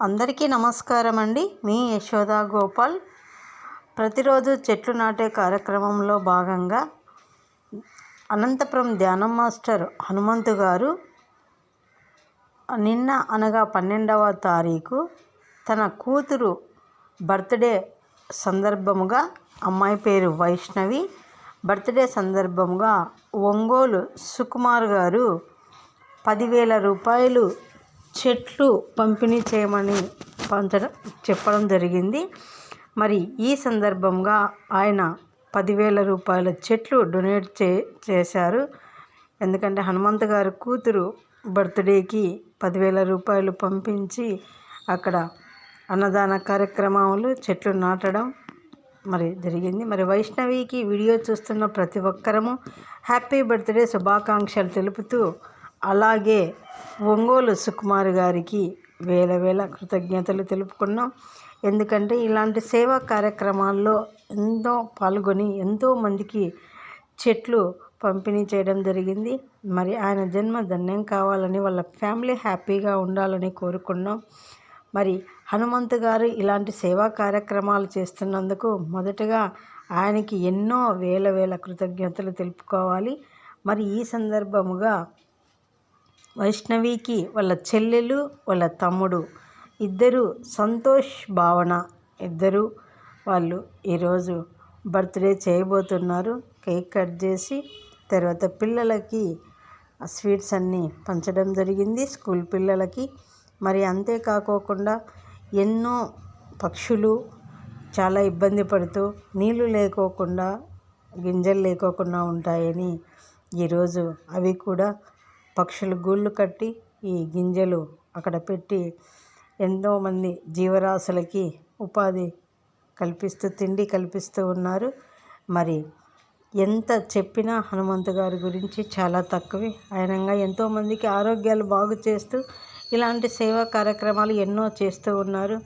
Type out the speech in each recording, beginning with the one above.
అందరికీ నమస్కారం అండి మీ యశోద గోపాల్. ప్రతిరోజు చెట్లు నాటే కార్యక్రమంలో భాగంగా అనంతపురం ధ్యానం మాస్టర్ హనుమంతు గారు నిన్న అనగా పన్నెండవ తారీఖు తన కూతురు బర్త్డే సందర్భముగా అమ్మాయి పేరు వైష్ణవి బర్త్డే సందర్భంగా ఒంగోలు సుకుమార్ గారు పదివేల రూపాయలు చెట్లు పంపిణీ చేయమని పంచడం చెప్పడం జరిగింది. మరి ఈ సందర్భంగా ఆయన పదివేల రూపాయల చెట్లు డొనేట్ చే చేశారు. ఎందుకంటే హనుమంత్ గారి కూతురు బర్త్డేకి పదివేల రూపాయలు పంపించి అక్కడ అన్నదాన కార్యక్రమాలు చెట్లు నాటడం మరి జరిగింది. మరి వైష్ణవికి వీడియో చూస్తున్న ప్రతి ఒక్కరము హ్యాపీ బర్త్డే శుభాకాంక్షలు తెలుపుతూ అలాగే ఒంగోలు సుకుమార్ గారికి వేల వేల కృతజ్ఞతలు తెలుపుకున్నాం. ఎందుకంటే ఇలాంటి సేవా కార్యక్రమాల్లో ఎంతో పాల్గొని ఎంతోమందికి చెట్లు పంపిణీ చేయడం జరిగింది. మరి ఆయన జన్మ ధన్యం కావాలని వాళ్ళ ఫ్యామిలీ హ్యాపీగా ఉండాలని కోరుకున్నాం. మరి హనుమంతు గారు ఇలాంటి సేవా కార్యక్రమాలు చేస్తున్నందుకు మొదటగా ఆయనకి ఎన్నో వేల వేల కృతజ్ఞతలు తెలుపుకోవాలి. మరి ఈ సందర్భముగా వైష్ణవికి వాళ్ళ చెల్లెలు వాళ్ళ తమ్ముడు ఇద్దరు సంతోష్ భావన. ఇద్దరు వాళ్ళు ఈరోజు బర్త్డే చేయబోతున్నారు. కేక్ కట్ చేసి తర్వాత పిల్లలకి స్వీట్స్ అన్నీ పంచడం జరిగింది స్కూల్ పిల్లలకి. మరి అంతేకాకోకుండా ఎన్నో పక్షులు చాలా ఇబ్బంది పడుతూ నీళ్ళు లేకోకుండా గింజలు లేకోకుండా ఉంటాయని ఈరోజు అవి కూడా పక్షులు గూళ్ళు కట్టి ఈ గింజలు అక్కడ పెట్టి ఎంతోమంది జీవరాశులకి ఉపాధి కల్పిస్తూ తిండి కల్పిస్తూ ఉన్నారు. మరి ఎంత చెప్పినా హనుమంతు గారి గురించి చాలా తక్కువే. ఆయనంగా ఎంతోమందికి ఆరోగ్యాలు బాగు చేస్తూ ఇలాంటి సేవా కార్యక్రమాలు ఎన్నో చేస్తూ ఉన్నారు.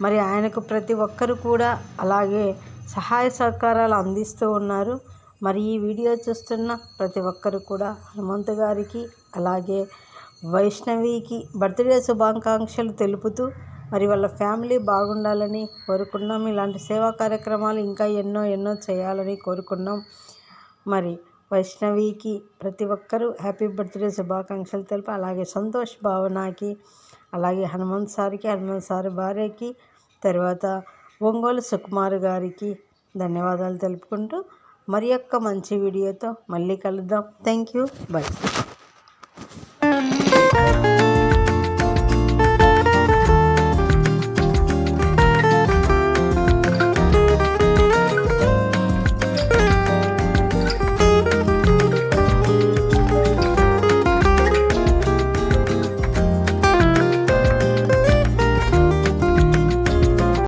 మరి ఆయనకు ప్రతి ఒక్కరు కూడా అలాగే సహాయ సహకారాలు అందిస్తూ ఉన్నారు. మరి ఈ వీడియో చూస్తున్న ప్రతి ఒక్కరు కూడా హనుమంతు గారికి అలాగే వైష్ణవికి బర్త్డే శుభాకాంక్షలు తెలుపుతూ మరి వాళ్ళ ఫ్యామిలీ బాగుండాలని కోరుకున్నాం. ఇలాంటి సేవా కార్యక్రమాలు ఇంకా ఎన్నో ఎన్నో చేయాలని కోరుకున్నాం. మరి వైష్ణవికి ప్రతి ఒక్కరూ హ్యాపీ బర్త్డే శుభాకాంక్షలు తెలుపు అలాగే సంతోష్ భావనకి అలాగే హనుమంత్ సార్కి హనుమంత్ సార్ భార్యకి తర్వాత ఒంగోలు సుకుమార్ గారికి ధన్యవాదాలు తెలుపుకుంటూ మరి యొక్క మంచి వీడియోతో మళ్ళీ కలుద్దాం. Thank you by